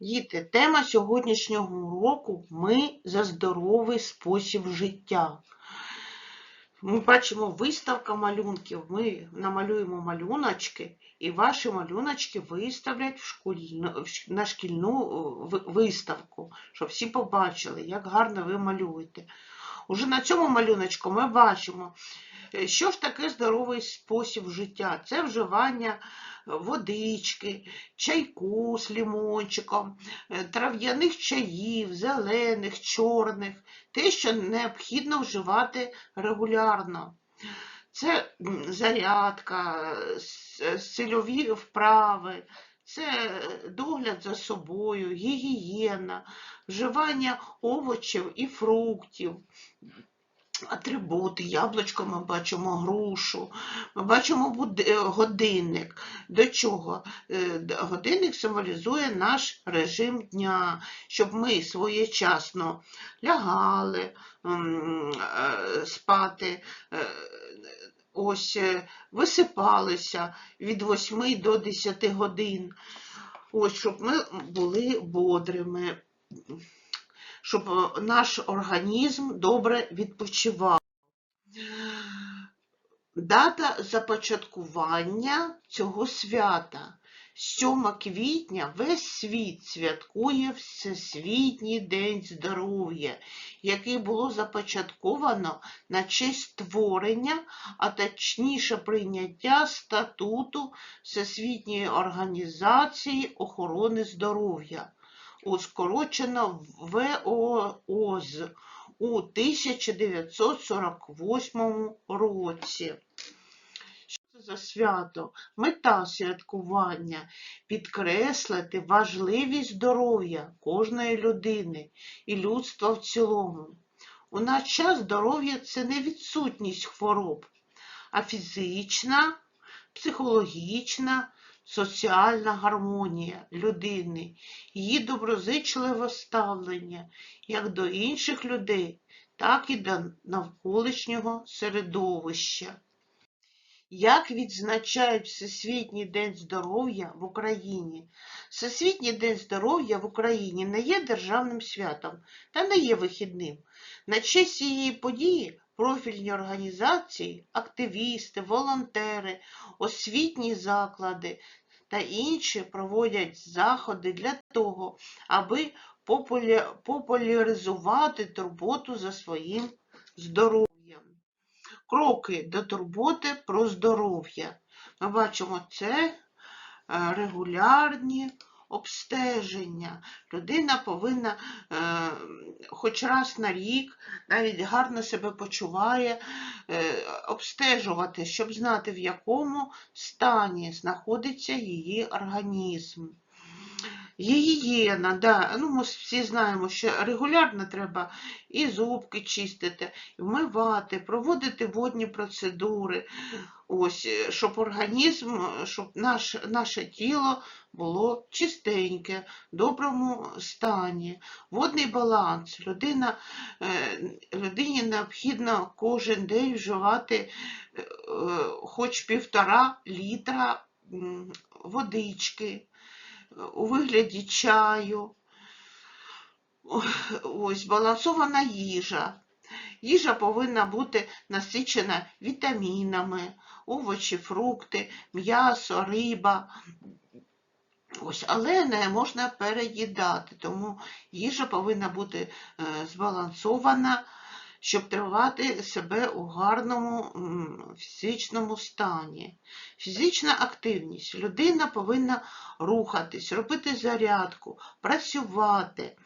Діти, тема сьогоднішнього уроку Ми за здоровий спосіб життя. Ми бачимо виставка малюнків. Ми намалюємо малюночки, і ваші малюночки виставлять в шкільну, на шкільну виставку, щоб всі побачили, як гарно ви малюєте. Уже на цьому малюночку ми бачимо, що ж таке здоровий спосіб життя. Це вживання е, водички, чайку з лімончиком, е, трав'яних чаїв, зелених, чорних, те, що необхідно вживати регулярно. Це зарядка, е, е, сильові вправи, це е, догляд за собою, гігієна, вживання овочів і фруктів. Атрибути, яблучко ми бачимо грушу, ми бачимо е, годинник. До чого? Е, Годинник символізує наш режим дня, щоб ми своєчасно лягали е, спати, ось висипалися від 8 до 10 годин. Ось, щоб ми були бодрими, щоб е, наш організм добре відпочивав. Дата започаткування цього свята. 7 квітня весь світ святкує Всесвітній день здоров'я, який було започатковано на честь створення, а точніше прийняття статуту Всесвітньої організації охорони здоров'я, ускорочено ВООЗ у 1948 році. Що це за свято? Мета святкування підкреслити важливість здоров'я кожної людини і людства в цілому. У наш час здоров'я це не відсутність хвороб, а фізична, психологічна, соціальна гармонія людини, її доброзичливе ставлення як до інших людей, так і до навколишнього середовища. Як відзначають Всесвітній день здоров'я в Україні? Всесвітній день здоров'я в Україні не є державним святом та не є вихідним. На честь цієї події профільні організації, активісти, волонтери, освітні заклади та інші проводять заходи для того, аби популяризувати турботу за своїм здоров'ям. Кроки до турботи про здоров'я. Ми бачимо це е, регулярні обстеження. Людина повинна е, хоч раз на рік, навіть гарно себе почуває, е, обстежувати, щоб знати, в якому стані знаходиться її організм. Гігієна, да. ну, ми всі знаємо, що регулярно треба і зубки чистити, вмивати, проводити водні процедури, ось, е, щоб організм, е, щоб наш, наше тіло було чистеньке, в доброму стані. Водний баланс. Людина, е, людині необхідно кожен день вживати хоч півтора літра водички у вигляді чаю. Ось балансована їжа. Їжа повинна бути насичена вітамінами, овочі, фрукти, м'ясо, риба. Ось, але не можна переїдати, тому їжа повинна бути е, збалансована, щоб тривати себе у гарному фізичному стані. Фізична активність. Людина повинна рухатись, робити зарядку, працювати.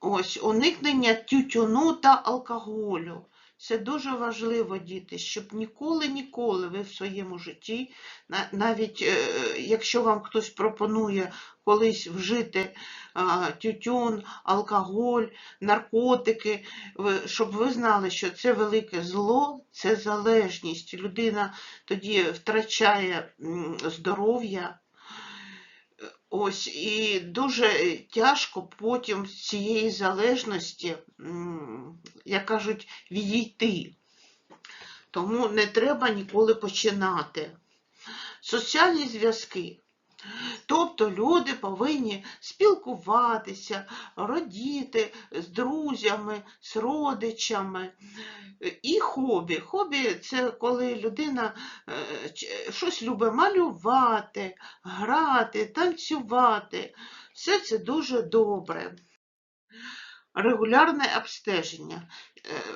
Ось уникнення тютюну та алкоголю. Це дуже важливо, діти, щоб ніколи-ніколи ви в своєму житті, навіть е, якщо вам хтось пропонує колись вжити тютюн, алкоголь, наркотики, щоб ви знали, що це велике зло, це залежність. Людина тоді втрачає здоров'я. Ось і дуже тяжко потім з цієї залежності, як кажуть, відійти. Тому не треба ніколи починати. Соціальні зв'язки. Тобто люди повинні спілкуватися, родіти з друзями, з родичами. І хобі. Хобі це коли людина е, щось любить малювати, грати, танцювати. Все це дуже добре. Регулярне обстеження.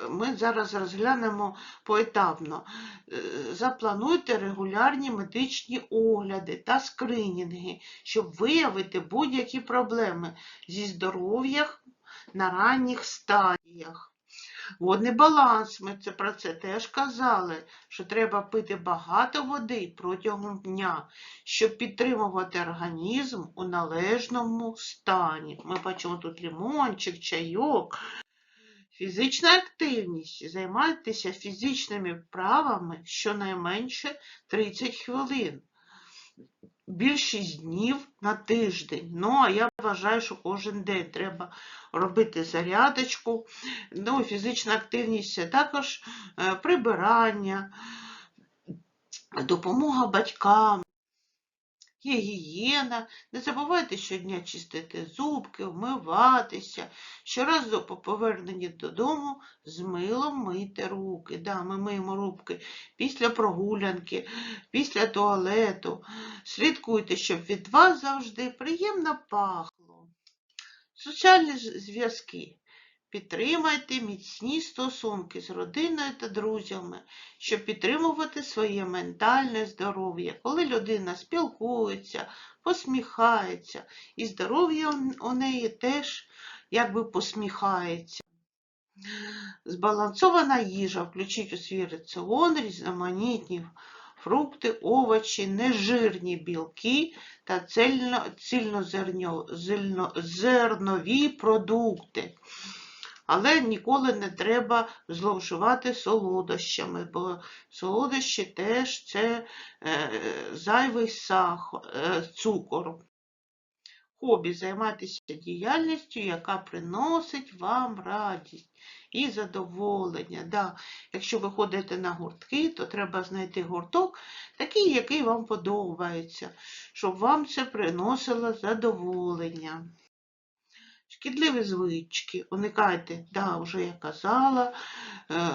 Ми зараз розглянемо поетапно. Е, Заплануйте регулярні медичні огляди та скринінги, щоб виявити будь-які проблеми зі здоров'ям на ранніх стадіях. Водний баланс, ми це про це теж казали, що треба пити багато води протягом дня, щоб підтримувати організм у належному стані. Ми бачимо тут лимончик, чайок. Фізична активність. Займайтеся фізичними вправами щонайменше 30 хвилин. Більшість днів на тиждень. Ну, а я вважаю, що кожен день треба робити зарядочку. Ну, фізична активність це також е, прибирання, допомога батькам, гігієна. Не забувайте щодня чистити зубки, вмиватися. Щоразу по поверненні додому з милом мийте руки. Да, ми миємо руки після прогулянки, після туалету. Слідкуйте, щоб від вас завжди приємно пахло. Соціальні зв'язки. Підтримайте міцні стосунки з родиною та друзями, щоб підтримувати своє ментальне здоров'я. Коли людина спілкується, посміхається, і здоров'я у- неї теж якби посміхається. Збалансована їжа. Включіть у свій раціон різноманітні фрукти, овочі, нежирні білки та цельно, цільнозерньо- зельно- зернові продукти. Але ніколи не треба зловживати солодощами, бо солодощі теж це е, зайвий сахар, е, цукор. Хобі займатися діяльністю, яка приносить вам радість і задоволення. Да. Якщо ви ходите на гуртки, то треба знайти гурток, такий, який вам подобається, щоб вам це приносило задоволення. Шкідливі звички, уникайте, да, вже я казала, е,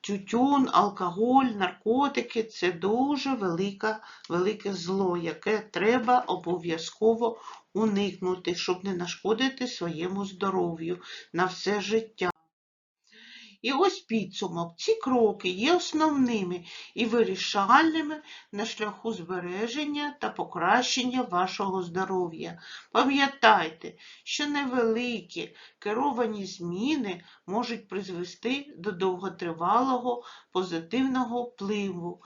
тютюн, алкоголь, наркотики це дуже велика, велике зло, яке треба обов'язково уникнути, щоб не нашкодити своєму здоров'ю на все життя. І ось підсумок. Ці кроки є основними і вирішальними на шляху збереження та покращення вашого здоров'я. Пам'ятайте, що невеликі керовані зміни можуть призвести до довготривалого позитивного впливу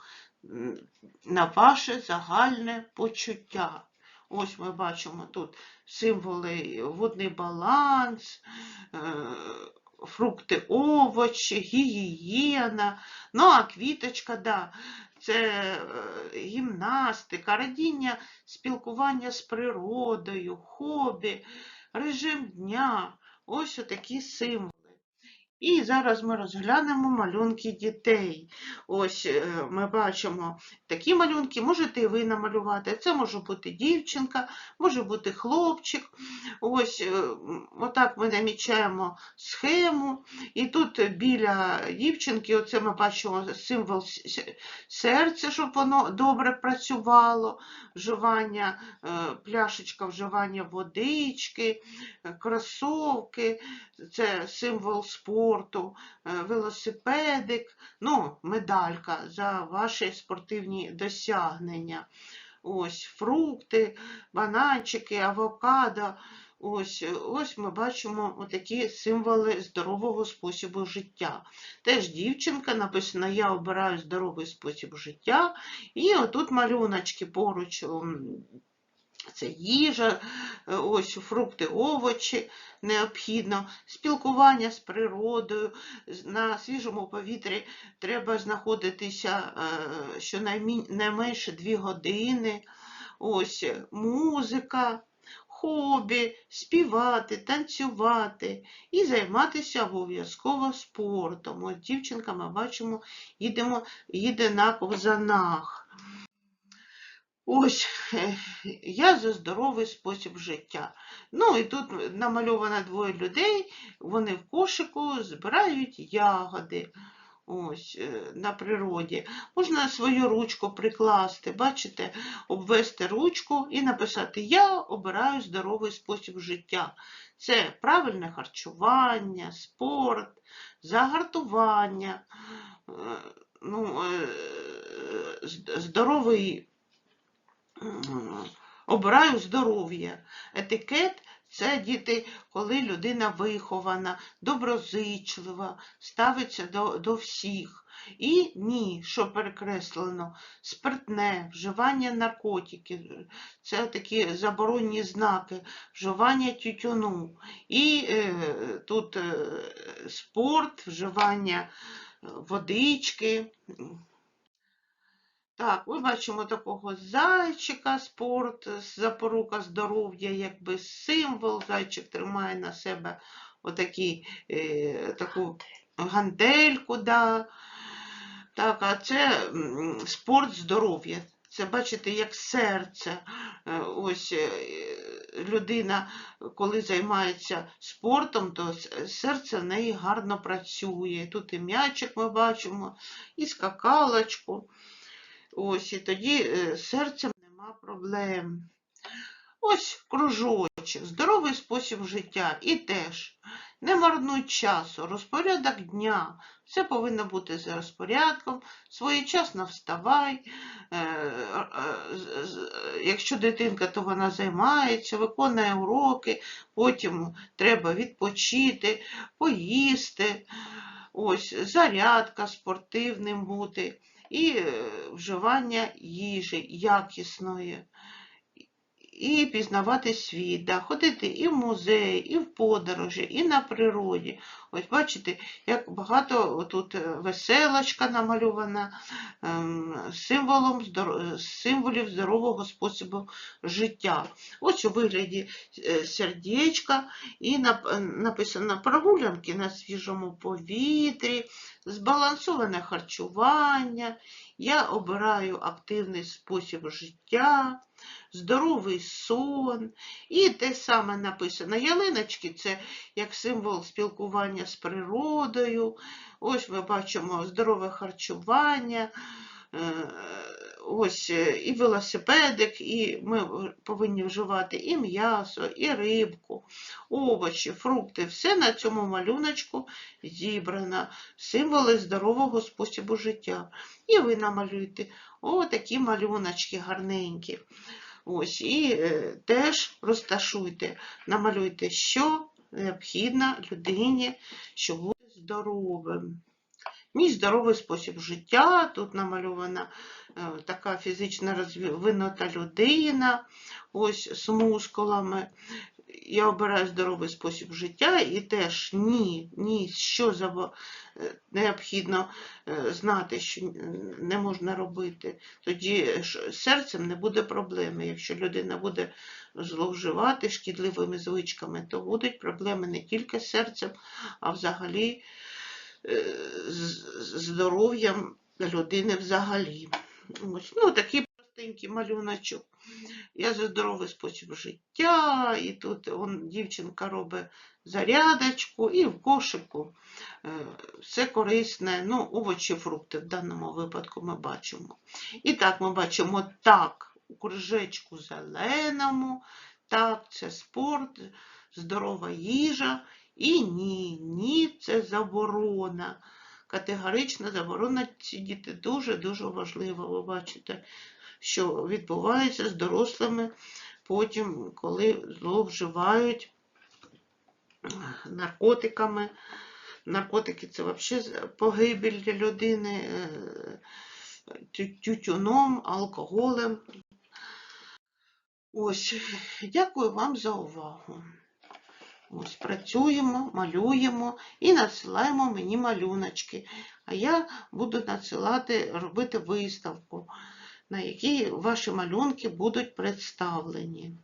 на ваше загальне почуття. Ось ми бачимо тут символи водний баланс, е, фрукти, овочі, гігієна. Ну, а квіточка, да, це е, гімнастика, радіння, спілкування з природою, хобі, режим дня. Ось отакі символи. І зараз ми розглянемо малюнки дітей. Ось е, ми бачимо такі малюнки, можете і ви намалювати. Це може бути дівчинка, може бути хлопчик. Ось е, отак ми намічаємо схему. І тут біля дівчинки, оце ми бачимо символ серця, щоб воно добре працювало, вживання, е, пляшечка вживання водички, е, кросовки, це символ спорту, велосипедик, ну, медалька за ваші спортивні досягнення. Ось фрукти, бананчики, авокадо. Ось, е, ось ми бачимо отакі символи здорового способу життя. Теж дівчинка написано Я обираю здоровий спосіб життя. І отут малюночки поруч. Це їжа, е, ось фрукти, овочі необхідно, спілкування з природою, на свіжому повітрі треба знаходитися е, щонайменше 2 години. Ось музика, хобі, співати, танцювати і займатися обов'язково спортом. От дівчинка, ми бачимо, їдемо, їде на ковзанах. Ось, я за здоровий спосіб життя. Ну і тут намальовано двоє людей, вони в кошику збирають ягоди. Ось, е, на природі. Можна свою ручку прикласти, бачите, обвести ручку і написати Я обираю здоровий спосіб життя. Це правильне харчування, спорт, загартування, е, ну, е, здоровий обираю здоров'я. Етикет це діти, коли людина вихована, доброзичлива, ставиться до, до всіх. І ні, що перекреслено, спиртне, вживання наркотиків, це такі заборонні знаки, вживання тютюну. І е, тут е, спорт, вживання водички. Так, ми бачимо такого зайчика, спорт, запорука здоров'я, якби символ. Зайчик тримає на себе отакі, е, таку гантельку. Да. Так, а це спорт здоров'я. Це бачите, як серце. Е, Ось е, людина, коли займається спортом, то серце в неї гарно працює. Тут і м'ячик ми бачимо, і скакалочку. Ось, і тоді е, з серцем нема проблем. Ось кружочок, здоровий спосіб життя. І теж не марнуй часу, розпорядок дня. Все повинно бути за розпорядком, своєчасно вставай. Е, е, Якщо дитинка, то вона займається, виконує уроки, потім треба відпочити, поїсти. Ось зарядка спортивним бути і е, вживання їжі якісної, і пізнавати світ, да, ходити і в музеї, і в подорожі, і на природі. Ось бачите, як багато тут е, веселочка намальована ем, символом символів здорового способу життя. Ось у вигляді е, сердечка і написано прогулянки на свіжому повітрі, збалансоване харчування. Я обираю активний спосіб життя, здоровий сон. І те саме написано. Ялиночки це як символ спілкування з природою. Ось ми бачимо здорове харчування. Ось е, і велосипедик, і ми повинні вживати і м'ясо, і рибку, овочі, фрукти. Все на цьому малюночку зібрано. Символи здорового способу життя. І ви намалюєте отакі малюночки гарненькі. Ось, і е, теж розташуйте, намалюйте, що необхідно людині, щоб бути здоровим. Мій здоровий спосіб життя. Тут намальована е, така фізично розвинута людина, ось з мускулами. Я обираю здоровий спосіб життя і теж ні, ні, що забо- е, необхідно е, знати, що не можна робити. Тоді з серцем не буде проблеми. Якщо людина буде зловживати шкідливими звичками, то будуть проблеми не тільки з серцем, а взагалі здоров'ям людини взагалі. Ну, такий простенький малюночок. Я за здоровий спосіб життя, і тут он, дівчинка робить зарядочку, і в кошику е, все корисне, ну, овочі, фрукти в даному випадку ми бачимо. І так, ми бачимо так, у кружечку зеленому, так, це спорт, здорова їжа. І ні, ні, це заборона. Категорична заборона ці діти дуже-дуже важливо. Ви бачите, що відбувається з дорослими потім, коли зловживають наркотиками. Наркотики це взагалі погибель для людини, е, тютюном, алкоголем. Ось, дякую вам за увагу. Ось працюємо, малюємо і надсилаємо мені малюночки. А я буду надсилати, робити виставку, на якій ваші малюнки будуть представлені.